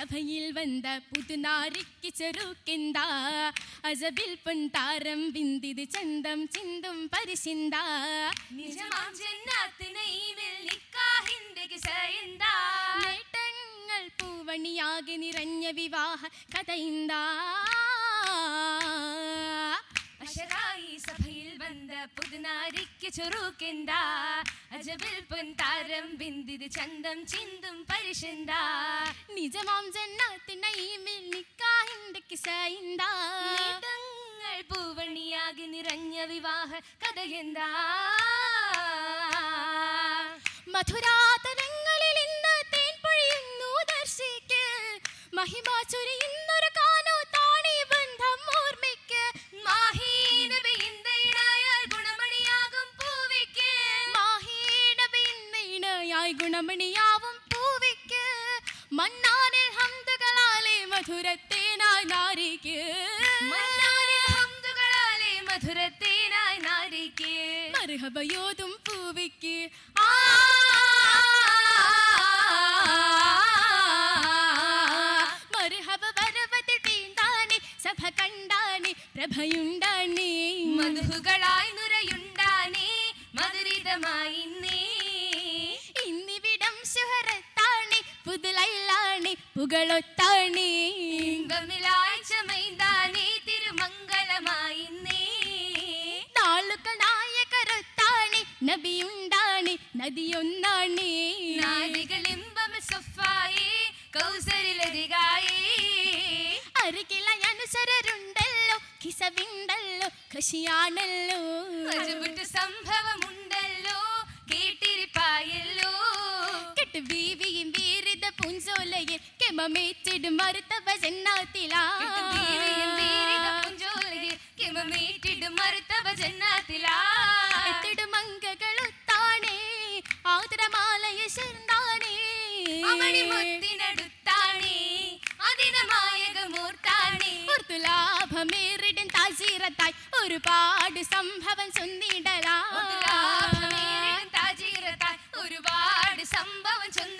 സഭയിൽ വന്ന പുതുനാരിക്ക് ചെറുക്കെന്താ? അജബിൽ പൊൻതാരം വിന്തിത് ചന്തം ചിന്തും പരിശിന്ത? നിജമാം ജന്നാത്ത് നഈമിൽ നിക്കാഹിന്റെ കിസയെന്താ നേട്ടങ്ങൾ പൂവണിയാകെ നിറഞ്ഞ വിവാഹ കഥയിന്താ? അഷറായി സഭയിൽ വന്ന പുതുനാരിക്ക് ചുറുക്കെന്താ? അജബിൽ പൊൻതാരം ബിന്ദിത് ചന്തം ചിന്തും പരിശന്താ? നിജമാം ജന്നാത്തിന്റെ ഈമിൽ നിക്കാഹിന്റെ കിസയിന്താ? നേട്ടങ്ങൾ പൂവണിയാകി നിറഞ്ഞ വിവാഹ കഥയെന്താ? മധുരാതരങ്ങളിൽ മണ്ണാനിൽ ഹംദുകളാലെ മധുരത്തേനായി നാരിക്ക്. മന്നാനിൽ ഹംദുകളാലെ മധുരത്തേനായി നാരിക്ക്. മർഹബയോതും പൂവിക്ക്. ആ മർഹബ പർവതി തീന്താണി സഭ കണ്ടാണി പ്രഭയുണ്ടാണി. മധുകളായി നാളുകൾ നായകരൊത്താണി നബിയുണ്ടാണി നദിയൊന്നാണി. സഫായി കൗസരിലതികായി. അരികില അനുസരരുണ്ടല്ലോ കിസവിണ്ടല്ലോ കൃഷിയാണല്ലോ. കെമമേറ്റിടും മറുത്ത ജന്നാത്തിലാ. ദേവിയും വീരിത പൂഞ്ചോലയിൽ കിമമേറ്റിടും മറുത്തവ ജന്നാത്തിലാ. എത്തിടും അങ്കകളൊത്താണേ ആദരമാലയ ശർന്താനേ അവളി മുത്തിനടുത്താണേ. അതിനമായകമൂർത്താണേ. ലാഭമേറിടും താജീറത്തായി ഒരുപാട് സംഭവം ചൊന്നിടലാ. ഒരുപാട് സംഭവം ചൊന്നിടലാ.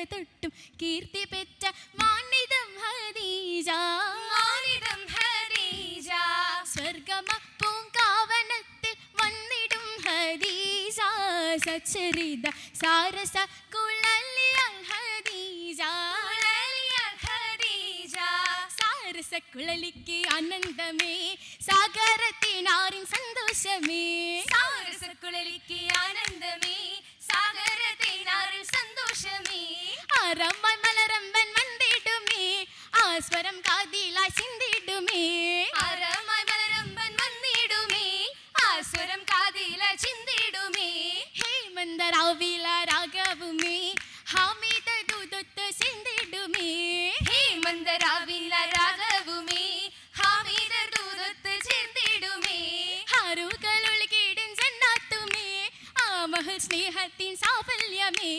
തൊട്ടും കീർത്തി പെറ്റ മാനിതം ഹദീജ മാനിതം ഹദീജ സ്വർഗമ പൂങ്കാവനത്തിൽ വന്നിടും ഹദീജ സച്ചരിത സാരസ കുഴലിയാൽ ഹദീജ ഉളലിയൽ ഹദീജ സാരസ കുഴലിക്ക് ആനന്ദമേ സാഗരത്തിനാറിൻ സന്തോഷമേ സാരസക്കുഴലിക്ക് ആനന്ദമേ സാഗരത്തേനാറിൽ സന്തോഷമേ ആരമ്മ മലരമ്പൻ വന്നിടുമേ. ആ സ്വരം കാതിലായി ചിന്തിടുമേ ആരമായി മലരമ്പൻ വന്നിടുമേ. ആ സ്വരം കാതില ചിന്തിടുമേ ഹേമന്തരാവില രാഗവുമേ ഹാമിത ദൂതൊത്ത് ചിന്തിടുമേ ഹേമന്തരാവില്ല രാഗവുമേ ഹാമീദർ ദൂതത്ത് ചേർത്തിടുമേ ഹാരുകൾ ഒഴുകിടും ജന്നാത്തുമേ ആ മഹൽ സ്നേഹത്തിൻ സാഫല്യമേ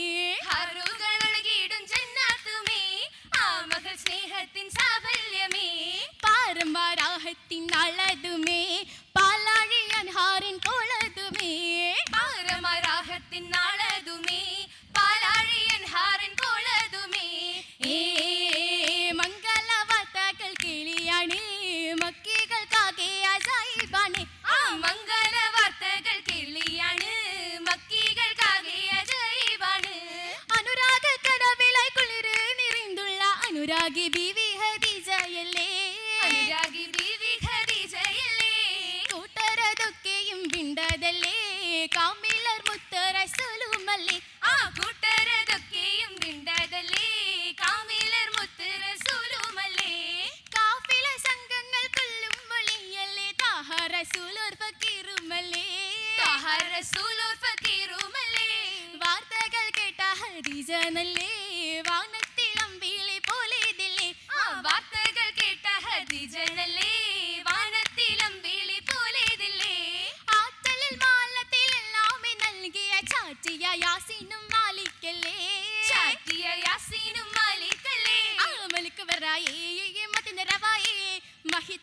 കാമിലർ മുത്തറസുലുമല്ലേ ആ കാമിലർ കാഫില സംഘങ്ങൾ വാർത്തകൾ കേട്ട ഹരിജനല്ലേ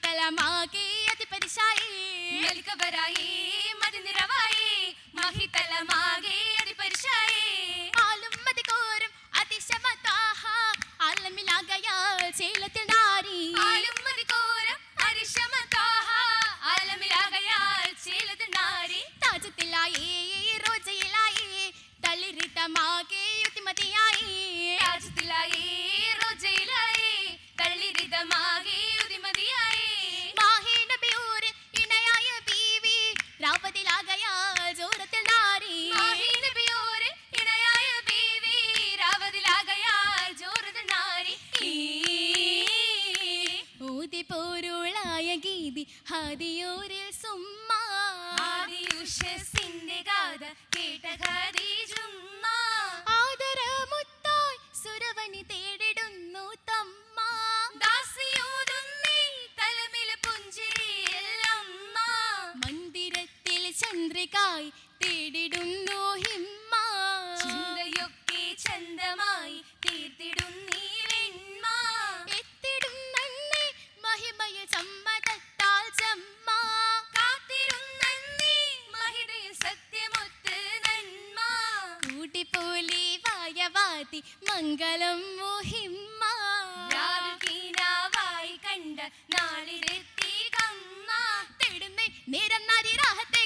കലമാകെ അതിപരിശായി. നൽകവരായി മതിനിറവായി മഹിതലമാകെ ഹദിയൂരിൽ സുമ്മാദിയുഷസിന്റെ കഥ കേട്ട ഹരിജുമ്മ ആദരമുത്തായി സുരവണി തേടിടുന്നു തമ്മ. ദാസിയൂതുന്നി തലമില പുഞ്ചിരിയല്ലമ്മ മന്ദിരത്തിൽ ചന്ദ്രികായി തേടിടുന്നു ഹിമ്മ. ചിന്തയൊക്കെ ചന്തമായി തീർത്തിടും പാർവതി മംഗളം മുഹിമ്മ. കണ്ട നാളിലെത്തി കമ്മ തിടുന്നേ നിരം നരി രാഹത്തെ